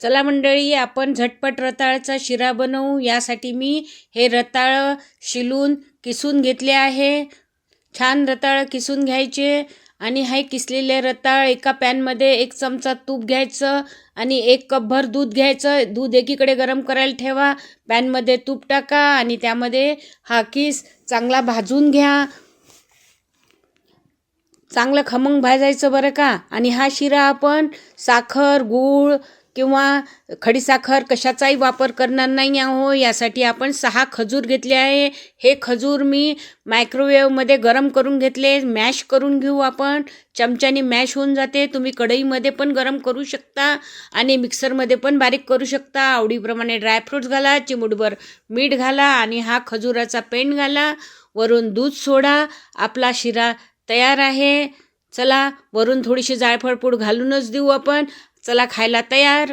चला मंडळी आपण झटपट रताळचा शिरा बनवू. यासाठी मी हे रताळं शिलून किसून घेतले आहे. छान रताळं किसून घ्यायचे आणि हे किसलेले रताळ एका पॅनमध्ये एक चमचा तूप घ्यायचं आणि एक कपभर दूध घ्यायचं. दूध एकीकडे गरम करायला ठेवा. पॅनमध्ये तूप टाका आणि त्यामध्ये हा किस चांगला भाजून घ्या. चांगलं खमंग भाजायचं बरं का? आणि हा शिरा आपण साखर गूळ किंवा खडीसाखर कशाचाही वापर करणार नाही आहो यासाठी आपण सहा खजूर घेतले आहे. हे खजूर मी मायक्रोवेवमध्ये गरम करून घेतले मॅश करून घेऊ आपण. चमच्याने मॅश होऊन जाते तुम्ही कढईमध्ये पण गरम करू शकता आणि मिक्सरमध्ये पण बारीक करू शकता. आवडीप्रमाणे ड्रायफ्रूट्स घाला चिमूटभर मीठ घाला आणि हा खजुराचा पेंट घाला. वरून दूध सोडा आपला शिरा तयार आहे. चला वरून थोडीशी जायफळ पूड घालूनच देऊ आपण. चला खायला तयार.